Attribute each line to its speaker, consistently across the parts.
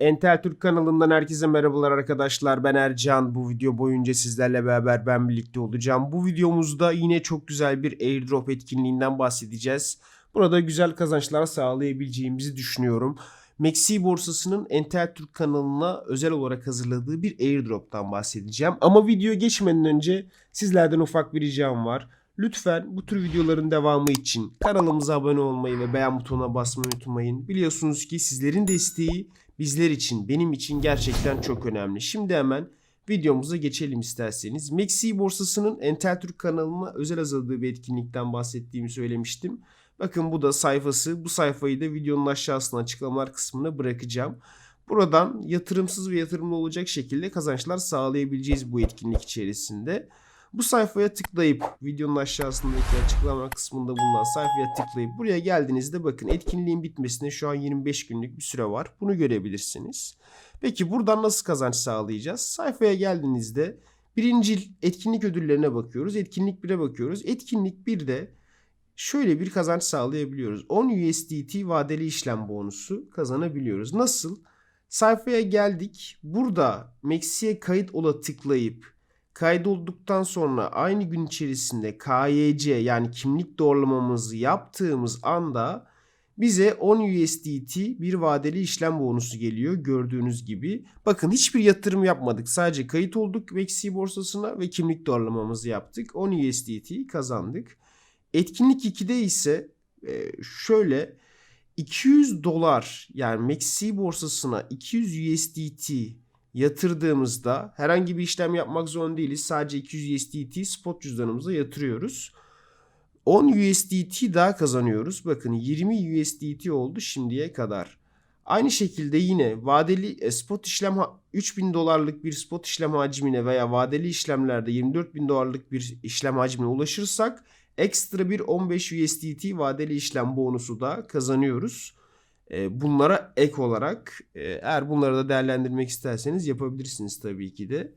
Speaker 1: Entel Türk kanalından herkese merhabalar arkadaşlar. Ben Ercan. Bu video boyunca sizlerle beraber ben birlikte olacağım. Bu videomuzda yine çok güzel bir airdrop etkinliğinden bahsedeceğiz. Burada güzel kazançlar sağlayabileceğimizi düşünüyorum. Maxi borsasının Entel Türk kanalına özel olarak hazırladığı bir airdrop'tan bahsedeceğim. Ama videoya geçmeden önce sizlerden ufak bir ricam var. Lütfen bu tür videoların devamı için kanalımıza abone olmayı ve beğen butonuna basmayı unutmayın. Biliyorsunuz ki sizlerin desteği bizler için, benim için gerçekten çok önemli. Şimdi hemen videomuza geçelim isterseniz. Maxi borsasının Entel Türk kanalına özel hazırladığı bir etkinlikten bahsettiğimi söylemiştim. Bakın bu da sayfası. Bu sayfayı da videonun aşağısına açıklamalar kısmına bırakacağım. Buradan yatırımsız ve yatırımlı olacak şekilde kazançlar sağlayabileceğiz bu etkinlik içerisinde. Bu sayfaya tıklayıp videonun aşağısındaki açıklama kısmında bulunan sayfaya tıklayıp buraya geldiğinizde bakın etkinliğin bitmesine şu an 25 günlük bir süre var. Bunu görebilirsiniz. Peki buradan nasıl kazanç sağlayacağız? Sayfaya geldiğinizde birinci etkinlik ödüllerine bakıyoruz. Etkinlik 1'e bakıyoruz. Etkinlik 1'de şöyle bir kazanç sağlayabiliyoruz. 10 USDT vadeli işlem bonusu kazanabiliyoruz. Nasıl? Sayfaya geldik. Burada Maxi'ye kayıt ola tıklayıp kaydolduktan sonra aynı gün içerisinde KYC yani kimlik doğrulamamızı yaptığımız anda bize 10 USDT bir vadeli işlem bonusu geliyor gördüğünüz gibi. Bakın hiçbir yatırım yapmadık. Sadece kayıt olduk Maxi borsasına ve kimlik doğrulamamızı yaptık. 10 USDT kazandık. Etkinlik 2'de ise e, şöyle 200 dolar yani Maxi borsasına 200 USDT yatırdığımızda herhangi bir işlem yapmak zorunda değiliz. Sadece 200 USDT spot cüzdanımıza yatırıyoruz. 10 USDT daha kazanıyoruz. Bakın 20 USDT oldu şimdiye kadar. Aynı şekilde yine vadeli e, spot işlem 3000 dolarlık bir spot işlem hacmine veya vadeli işlemlerde 24 bin dolarlık bir işlem hacmine ulaşırsak ekstra bir 15 USDT vadeli işlem bonusu da kazanıyoruz. E, bunlara ek olarak e, eğer bunları da değerlendirmek isterseniz yapabilirsiniz tabii ki de.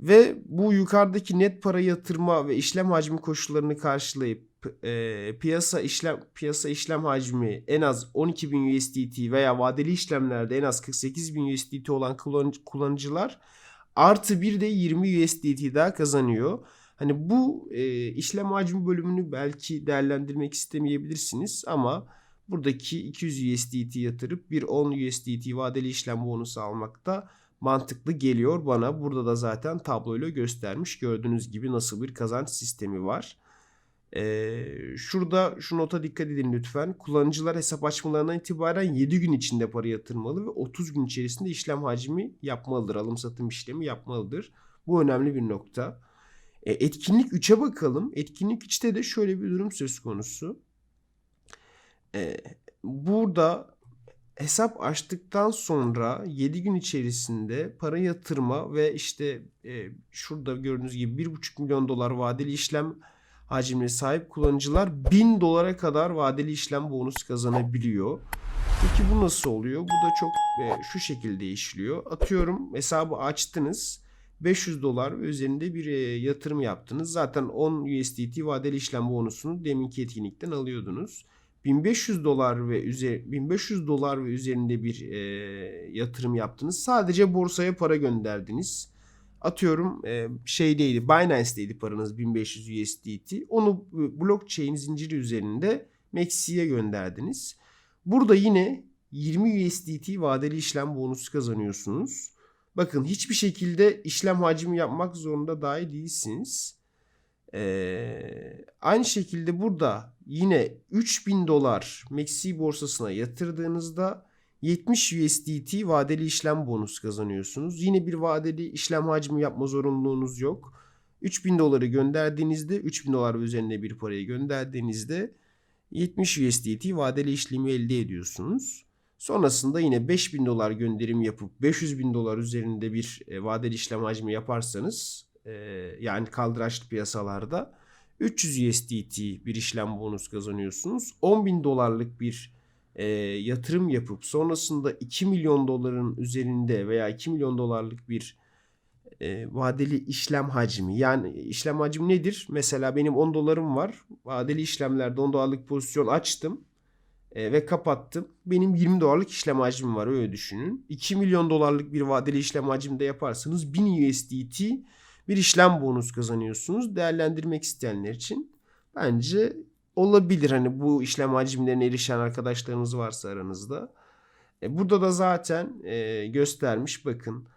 Speaker 1: Ve bu yukarıdaki net para yatırma ve işlem hacmi koşullarını karşılayıp e, piyasa işlem piyasa işlem hacmi en az 12.000 USDT veya vadeli işlemlerde en az 48.000 USDT olan kullanıcı, kullanıcılar artı bir de 20 USDT daha kazanıyor. Hani bu e, işlem hacmi bölümünü belki değerlendirmek istemeyebilirsiniz ama buradaki 200 USDT yatırıp bir 10 USDT vadeli işlem bonusu almak da mantıklı geliyor bana. Burada da zaten tabloyla göstermiş. Gördüğünüz gibi nasıl bir kazanç sistemi var. Ee, şurada şu nota dikkat edin lütfen. Kullanıcılar hesap açmalarından itibaren 7 gün içinde para yatırmalı ve 30 gün içerisinde işlem hacmi yapmalıdır. Alım satım işlemi yapmalıdır. Bu önemli bir nokta. E, etkinlik 3'e bakalım. Etkinlik 3'te de şöyle bir durum söz konusu. E, burada hesap açtıktan sonra 7 gün içerisinde para yatırma ve işte e, şurada gördüğünüz gibi 1,5 milyon dolar vadeli işlem hacmine sahip kullanıcılar 1000 dolara kadar vadeli işlem bonus kazanabiliyor. Peki bu nasıl oluyor? Bu da çok e, şu şekilde işliyor. Atıyorum hesabı açtınız. 500 dolar üzerinde bir e, yatırım yaptınız. Zaten 10 USDT vadeli işlem bonusunu deminki etkinlikten alıyordunuz. 1500 dolar ve üzeri 1500 dolar ve üzerinde bir e, yatırım yaptınız. Sadece borsaya para gönderdiniz. Atıyorum e, şeydeydi Binance'deydi paranız 1500 USDT. Onu e, blockchain zinciri üzerinde Maxi'ye gönderdiniz. Burada yine 20 USDT vadeli işlem bonusu kazanıyorsunuz. Bakın hiçbir şekilde işlem hacmi yapmak zorunda dahi değilsiniz. Ee, aynı şekilde burada yine 3000 dolar Maxi borsasına yatırdığınızda 70 USDT vadeli işlem bonus kazanıyorsunuz. Yine bir vadeli işlem hacmi yapma zorunluluğunuz yok. 3000 doları gönderdiğinizde 3000 dolar üzerinde bir parayı gönderdiğinizde 70 USDT vadeli işlemi elde ediyorsunuz. Sonrasında yine 5000 dolar gönderim yapıp 500 bin dolar üzerinde bir e, vadeli işlem hacmi yaparsanız e, yani kaldıraçlı piyasalarda 300 USDT bir işlem bonus kazanıyorsunuz. 10 bin dolarlık bir e, yatırım yapıp sonrasında 2 milyon doların üzerinde veya 2 milyon dolarlık bir e, vadeli işlem hacmi. Yani işlem hacmi nedir? Mesela benim 10 dolarım var. Vadeli işlemlerde 10 dolarlık pozisyon açtım. E, ve kapattım. Benim 20 dolarlık işlem hacmim var öyle düşünün. 2 milyon dolarlık bir vadeli işlem hacminde yaparsanız 1000 USDT bir işlem bonus kazanıyorsunuz. Değerlendirmek isteyenler için bence olabilir. Hani bu işlem hacimlerine erişen arkadaşlarınız varsa aranızda. E, burada da zaten e, göstermiş bakın.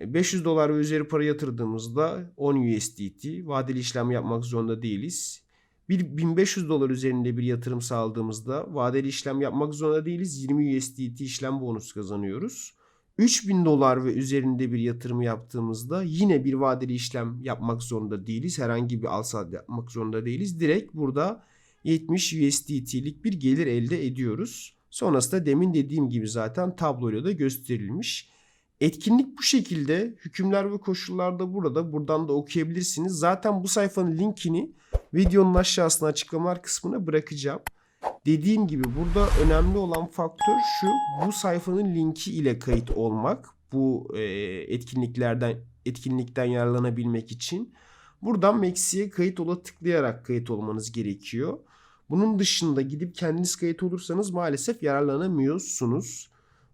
Speaker 1: E, 500 dolar ve üzeri para yatırdığımızda 10 USDT vadeli işlem yapmak zorunda değiliz. Bir 1500 dolar üzerinde bir yatırım sağladığımızda vadeli işlem yapmak zorunda değiliz. 20 USDT işlem bonus kazanıyoruz. 3000 dolar ve üzerinde bir yatırım yaptığımızda yine bir vadeli işlem yapmak zorunda değiliz. Herhangi bir alsat yapmak zorunda değiliz. Direkt burada 70 USDT'lik bir gelir elde ediyoruz. Sonrasında demin dediğim gibi zaten tabloyla da gösterilmiş. Etkinlik bu şekilde. Hükümler ve koşullar da burada. Buradan da okuyabilirsiniz. Zaten bu sayfanın linkini videonun aşağısına açıklamalar kısmına bırakacağım. Dediğim gibi burada önemli olan faktör şu. Bu sayfanın linki ile kayıt olmak. Bu e, etkinliklerden etkinlikten yararlanabilmek için. Buradan Maxi'ye kayıt ola tıklayarak kayıt olmanız gerekiyor. Bunun dışında gidip kendiniz kayıt olursanız maalesef yararlanamıyorsunuz.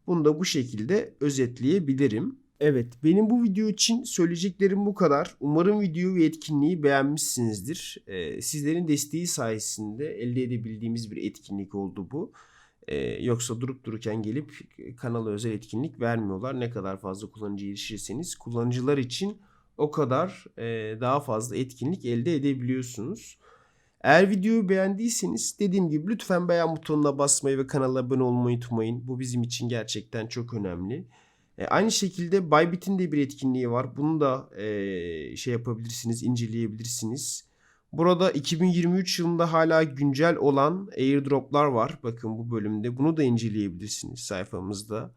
Speaker 1: Bunu da bu şekilde özetleyebilirim. Evet benim bu video için söyleyeceklerim bu kadar. Umarım videoyu ve etkinliği beğenmişsinizdir. Ee, sizlerin desteği sayesinde elde edebildiğimiz bir etkinlik oldu bu. Ee, yoksa durup dururken gelip kanala özel etkinlik vermiyorlar. Ne kadar fazla kullanıcı erişirseniz kullanıcılar için o kadar e, daha fazla etkinlik elde edebiliyorsunuz. Eğer videoyu beğendiyseniz dediğim gibi lütfen beğen butonuna basmayı ve kanala abone olmayı unutmayın. Bu bizim için gerçekten çok önemli. E, aynı şekilde Bybit'in de bir etkinliği var. Bunu da e, şey yapabilirsiniz, inceleyebilirsiniz. Burada 2023 yılında hala güncel olan airdroplar var. Bakın bu bölümde. Bunu da inceleyebilirsiniz sayfamızda.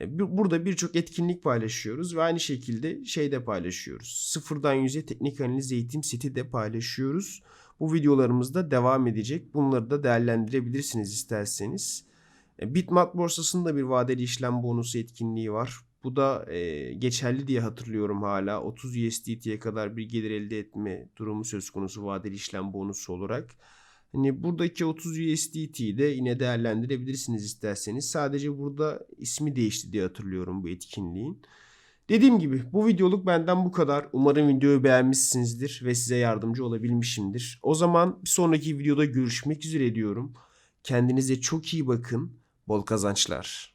Speaker 1: E, bu- Burada birçok etkinlik paylaşıyoruz ve aynı şekilde şey de paylaşıyoruz. Sıfırdan yüze teknik analiz eğitim seti de paylaşıyoruz. Bu videolarımızda devam edecek. Bunları da değerlendirebilirsiniz isterseniz. E, Bitmat borsasında bir vadeli işlem bonusu etkinliği var. Bu da e, geçerli diye hatırlıyorum hala. 30 USDT'ye kadar bir gelir elde etme durumu söz konusu vadeli işlem bonusu olarak. Hani buradaki 30 USDT'yi de yine değerlendirebilirsiniz isterseniz. Sadece burada ismi değişti diye hatırlıyorum bu etkinliğin. Dediğim gibi bu videoluk benden bu kadar. Umarım videoyu beğenmişsinizdir ve size yardımcı olabilmişimdir. O zaman bir sonraki videoda görüşmek üzere diyorum. Kendinize çok iyi bakın. Bol kazançlar.